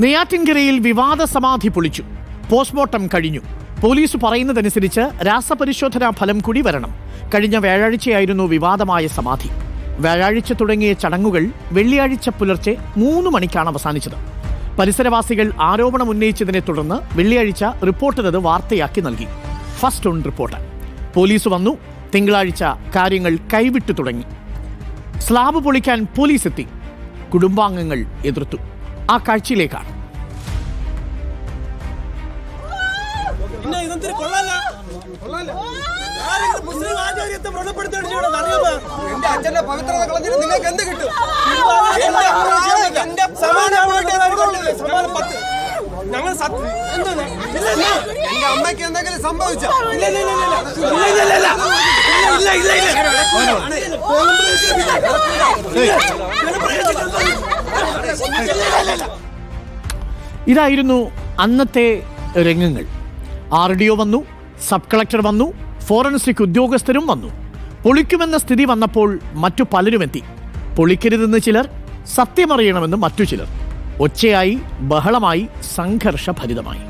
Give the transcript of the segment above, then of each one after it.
നെയ്യാറ്റിൻകരയിൽ വിവാദ സമാധി പൊളിച്ചു. പോസ്റ്റ്മോർട്ടം കഴിഞ്ഞു. പോലീസ് പറയുന്നതനുസരിച്ച് രാസപരിശോധനാ ഫലം കൂടി വരണം. കഴിഞ്ഞ വ്യാഴാഴ്ചയായിരുന്നു വിവാദമായ സമാധി. വ്യാഴാഴ്ച തുടങ്ങിയ ചടങ്ങുകൾ വെള്ളിയാഴ്ച പുലർച്ചെ മൂന്ന് മണിക്കാണ് അവസാനിച്ചത്. പരിസരവാസികൾ ആരോപണം ഉന്നയിച്ചതിനെ തുടർന്ന് വെള്ളിയാഴ്ച റിപ്പോർട്ടറത് വാർത്തയാക്കി നൽകി. First on report. പോലീസ് വന്നു. തിങ്കളാഴ്ച കാര്യങ്ങൾ കൈവിട്ടു തുടങ്ങി. സ്ലാബ് പൊളിക്കാൻ പോലീസ് എത്തി. കുടുംബാംഗങ്ങൾ എതിർത്തു. ആ കാഴ്ചയിലേക്കാണ് സംഭവിച്ചു എന്റെ അച്ഛന്റെ പവിത്രത കളഞ്ഞിട്ട് നിങ്ങൾക്ക് എന്ത് കിട്ടും. ഞങ്ങൾ എന്റെ അമ്മയ്ക്ക് എന്തെങ്കിലും ഇല്ല ഇല്ല ഇല്ല ഇല്ല ഇല്ല ഇല്ല ഇല്ല ഇല്ല ഇതായിരുന്നു അന്നത്തെ രംഗങ്ങൾ. ആർ ഡി ഒ വന്നു സബ് കളക്ടർ വന്നു ഫോറൻസിക് ഉദ്യോഗസ്ഥരും വന്നു. പൊളിക്കുമെന്ന സ്ഥിതി വന്നപ്പോൾ മറ്റു പലരും എത്തി പൊളിക്കരുതെന്ന് ചിലർ സത്യമറിയണമെന്ന് മറ്റു ചിലർ. ഒച്ചയായി ബഹളമായി സംഘർഷഭരിതമായി.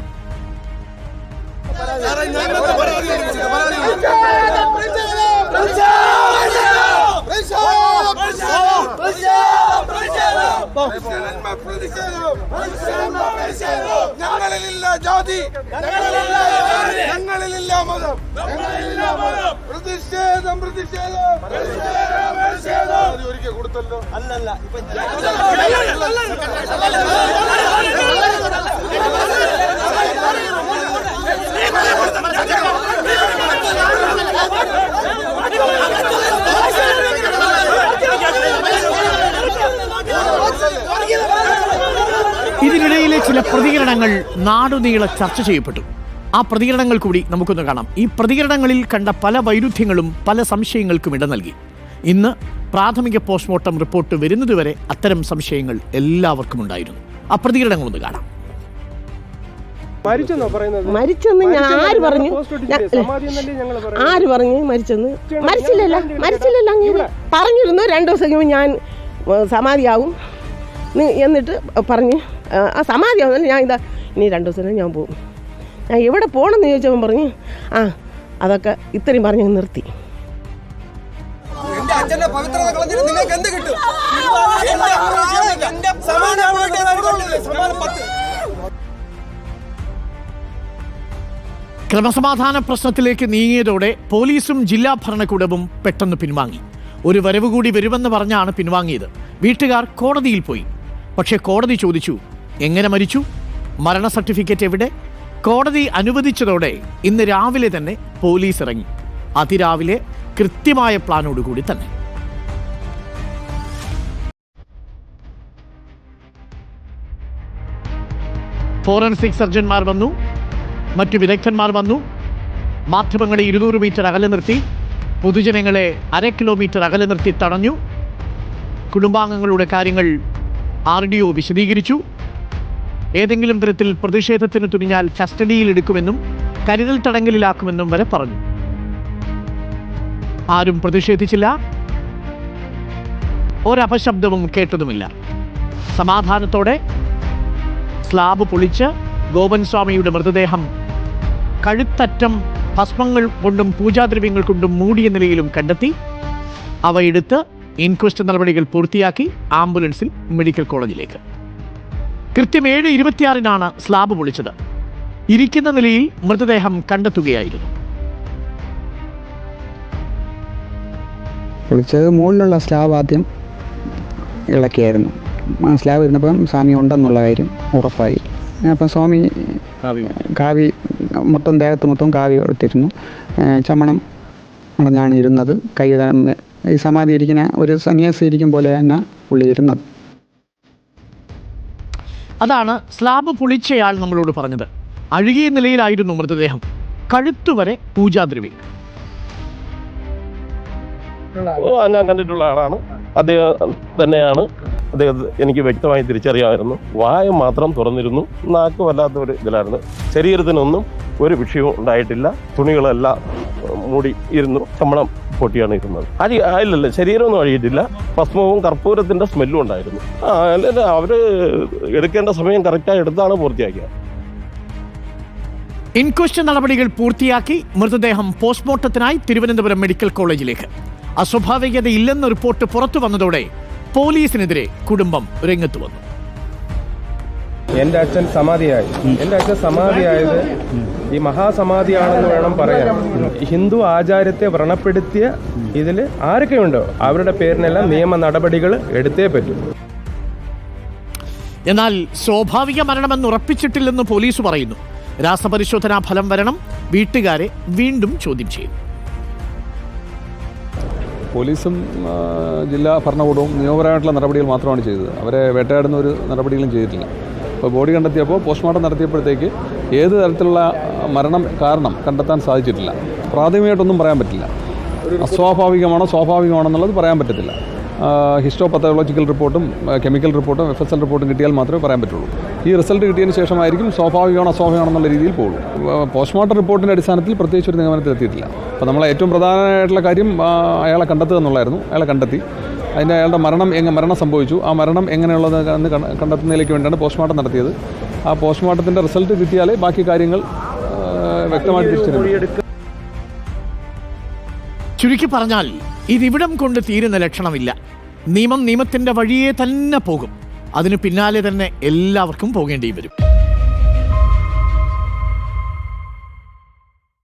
ഞങ്ങളിലില്ല ജാതി ഞങ്ങളിലില്ല മതം പ്രതിഷേധം പ്രതിഷേധം ഒരിക്കൽ കൊടുത്തല്ലോ അല്ലല്ല ഇപ്പൊ നാടുനീളെ ചർച്ച ചെയ്യപ്പെട്ടു. ആ പ്രതികരണങ്ങൾ കൂടി നമുക്കൊന്ന് കാണാം. ഈ പ്രതികരണങ്ങളിൽ കണ്ട പല വൈരുദ്ധ്യങ്ങളും പല സംശയങ്ങൾക്കും ഇട നൽകി. ഇന്ന് പ്രാഥമിക പോസ്റ്റ്മോർട്ടം റിപ്പോർട്ട് വരുന്നതുവരെ അത്തരം സംശയങ്ങൾ എല്ലാവർക്കും ഉണ്ടായിരുന്നു. ആ പ്രതികരണങ്ങൾ ഒന്ന് കാണാം. മരിച്ചെന്നോ പറയുന്നത്? മരിച്ചെന്ന് ഞാൻ ആര് പറഞ്ഞു? ആര് പറഞ്ഞു മരിച്ചെന്ന്? മരിച്ചില്ലല്ല മരിച്ചില്ലല്ലോ അങ്ങനെ പറഞ്ഞിരുന്നു രണ്ടു ദിവസം കഴിയുമ്പോൾ ഞാൻ സമാധിയാവും. എന്നിട്ട് പറഞ്ഞ് ആ, ആ സമാധിയാവും ഞാൻ ഇതാ ഇനി രണ്ടു ദിവസം ഞാൻ പോകും ഞാൻ എവിടെ പോകണമെന്ന് ചോദിച്ചവൻ പറഞ്ഞു ആ അതൊക്കെ ഇത്രയും പറഞ്ഞ് നിർത്തി. അച്ഛന്റെ പവിത്രത കളഞ്ഞിട്ട് നിങ്ങൾക്ക് എന്ത് കിട്ടും. ക്രമസമാധാന പ്രശ്നത്തിലേക്ക് നീങ്ങിയതോടെ പോലീസും ജില്ലാ ഭരണകൂടവും പെട്ടെന്ന് പിൻവാങ്ങി. ഒരു വരവ് കൂടി വരുമെന്ന് പറഞ്ഞാണ് പിൻവാങ്ങിയത്. വീട്ടുകാർ കോടതിയിൽ പോയി. പക്ഷേ കോടതി ചോദിച്ചു എങ്ങനെ മരിച്ചു? മരണ സർട്ടിഫിക്കറ്റ് എവിടെ? കോടതി അനുവദിച്ചതോടെ ഇന്ന് രാവിലെ തന്നെ പോലീസ് ഇറങ്ങി അതിരാവിലെ കൃത്യമായ പ്ലാനോടുകൂടി തന്നെ. ഫോറൻസിക് സർജന്മാർ വന്നു. മറ്റു വിദഗ്ധന്മാർ വന്നു. മാധ്യമങ്ങളെ ഇരുന്നൂറ് മീറ്റർ അകലെ നിർത്തി. പൊതുജനങ്ങളെ അര കിലോമീറ്റർ അകലെ നിർത്തി തടഞ്ഞു. കുടുംബാംഗങ്ങളുടെ കാര്യങ്ങൾ ആർ ഡി ഒ വിശദീകരിച്ചു. ഏതെങ്കിലും തരത്തിൽ പ്രതിഷേധത്തിന് തുനിഞ്ഞാൽ കസ്റ്റഡിയിൽ എടുക്കുമെന്നും കരുതൽ തടങ്കലിലാക്കുമെന്നും വരെ പറഞ്ഞു. ആരും പ്രതിഷേധിച്ചില്ല. ഒരപശബ്ദവും കേട്ടതുമില്ല. സമാധാനത്തോടെ സ്ലാബ് പൊളിച്ച് ഗോപൻ സ്വാമിയുടെ മൃതദേഹം കഴുത്തറ്റം ഭസ്മങ്ങൾ കൊണ്ടും പൂജാദ്രവ്യങ്ങൾ കൊണ്ടും മൂടിയ നിലയിലും കണ്ടെത്തി അവയെടുത്ത് ഇൻക്വസ്റ്റ് നടപടികൾ പൂർത്തിയാക്കി ആംബുലൻസിൽ മെഡിക്കൽ കോളേജിലേക്ക്. കൃത്യം ഏഴ് ഇരുപത്തിയാറിനാണ് സ്ലാബ് പൊളിച്ചത്. ഇരിക്കുന്ന നിലയിൽ മൃതദേഹം കണ്ടെത്തുകയായിരുന്നു. പൊളിച്ചത് മുകളിലുള്ള സ്ലാബ് ആദ്യം ഇളക്കിയായിരുന്നു. ആ സ്ലാബ് ഇരുന്നപ്പം സ്വാമി ഉണ്ടെന്നുള്ള കാര്യം ഉറപ്പായി. അപ്പം സ്വാമി കാവി മൊത്തം ദേഹത്ത് മൊത്തം കാവി എടുത്തിരുന്നു. ചമണം അടഞ്ഞാണ് ഇരുന്നത്. കൈ ഈ സമാധി ഇരിക്കുന്ന ഒരു സന്യാസി ഇരിക്കും പോലെ തന്നെ പുള്ളി ഇരുന്നത്. അതാണ് സ്ലാബ് പൊളിച്ചയാൾ നമ്മളോട് പറഞ്ഞത്. അഴുകിയ നിലയിലായിരുന്നു മൃതദേഹം. കഴുത്തുവരെ പൂജാദ്രവി ആളാണ്. അദ്ദേഹം തന്നെയാണ്. അദ്ദേഹത്തെ എനിക്ക് വ്യക്തമായി തിരിച്ചറിയാമായിരുന്നു. വായ മാത്രം തുറന്നിരുന്നു. നാക്ക് വല്ലാത്ത ഒരു ഇതിലായിരുന്നു. ശരീരത്തിനൊന്നും ഒരു വിഷയവും ഉണ്ടായിട്ടില്ല. തുണികളെല്ലാം മൂടി ഇരുന്നു ചമ്മണം പൊട്ടിയാണ് ഇരുന്നത്. അരി ഇല്ലല്ല ശരീരമൊന്നും അഴിയിട്ടില്ല ഭസ്മവും കർപ്പൂരത്തിന്റെ സ്മെല്ലും ഉണ്ടായിരുന്നു. അല്ല അവർ എടുക്കേണ്ട സമയം കറക്റ്റായി എടുത്താണ് പൂർത്തിയാക്കിയത്. ഇൻക്വസ്റ്റ് നടപടികൾ പൂർത്തിയാക്കി മൃതദേഹം പോസ്റ്റ്മോർട്ടത്തിനായി തിരുവനന്തപുരം മെഡിക്കൽ കോളേജിലേക്ക് അസ്വാഭാവികതയില്ലെന്ന റിപ്പോർട്ട് പുറത്തു വന്നതോടെ പോലീസിനെതിരെ കുടുംബം രംഗത്ത് വന്നു. എന്റെ അച്ഛൻ സമാധിയായി. എന്റെ അച്ഛൻ സമാധിയായത് ഈ മഹാസമാധിയാണെന്ന് വേണം പറയാൻ. ഹിന്ദു ആചാരത്തെ വ്രണപ്പെടുത്തിയ ഇതിൽ ആരൊക്കെയുണ്ടോ? അവരുടെ പേരിനെല്ലാം നിയമ നടപടികൾ എടുത്തേ പറ്റൂ. എന്നാൽ സ്വാഭാവിക മരണമെന്ന് ഉറപ്പിച്ചിട്ടില്ലെന്ന് പോലീസ് പറയുന്നു. രാസപരിശോധനാ ഫലം വരണം. വീട്ടുകാരെ വീണ്ടും ചോദ്യം ചെയ്യും. പോലീസും ജില്ലാ ഭരണകൂടവും നിയമപരമായിട്ടുള്ള നടപടികൾ മാത്രമാണ് ചെയ്തത്. അവരെ വേട്ടയാടുന്ന ഒരു നടപടികളും ചെയ്തിട്ടില്ല. അപ്പോൾ ബോഡി കണ്ടെത്തിയപ്പോൾ പോസ്റ്റ്മോർട്ടം നടത്തിയപ്പോഴത്തേക്ക് ഏത് തരത്തിലുള്ള മരണം കാരണം കണ്ടെത്താൻ സാധിച്ചിട്ടില്ല. പ്രാഥമികമായിട്ടൊന്നും പറയാൻ പറ്റില്ല. അസ്വാഭാവികമാണോ സ്വാഭാവികമാണോ എന്നുള്ളത് പറയാൻ പറ്റത്തില്ല. ഹിസ്റ്റോ പത്തോളജിക്കൽ റിപ്പോർട്ടും കെമിക്കൽ റിപ്പോർട്ടും എഫ് എസ് എൽ റിപ്പോർട്ടും കിട്ടിയാൽ മാത്രമേ പറയാൻ പറ്റുള്ളൂ. ഈ റിസൾട്ട് കിട്ടിയതിന് ശേഷമായിരിക്കും സ്വാഭാവികമാണോ അസ്വാഭാവികമാണോ എന്നുള്ള രീതിയിൽ പോകുള്ളൂ പോസ്റ്റ്മോർട്ടം റിപ്പോർട്ടിന്റെ അടിസ്ഥാനത്തിൽ പ്രത്യേകിച്ച് ഒരു നിഗമനത്തിലെത്തിയിട്ടില്ല അപ്പോൾ നമ്മളെ ഏറ്റവും പ്രധാനമായിട്ടുള്ള കാര്യം അയാളെ കണ്ടെത്തുക എന്നുള്ളായിരുന്നു അയാളെ കണ്ടെത്തി. അതിന്റെ അയാളുടെ മരണം എങ്ങനെ മരണം സംഭവിച്ചു. ആ മരണം എങ്ങനെയുള്ളത് എന്ന് കണ്ട- കണ്ടെത്തുന്നതിലേക്ക് വേണ്ടിയാണ് പോസ്റ്റ്മോർട്ടം നടത്തിയത്. ആ പോസ്റ്റ്മോർട്ടത്തിന്റെ റിസൾട്ട് കിട്ടിയാലേ ബാക്കി കാര്യങ്ങൾ വ്യക്തമായിട്ട് ചുരുക്കി പറഞ്ഞാൽ ഇതിവിടം കൊണ്ട് തീരുന്ന ലക്ഷണമില്ല. നിയമം നിയമത്തിന്റെ വഴിയെ തന്നെ പോകും. അതിന് പിന്നാലെ തന്നെ എല്ലാവർക്കും പോകേണ്ടി വരും.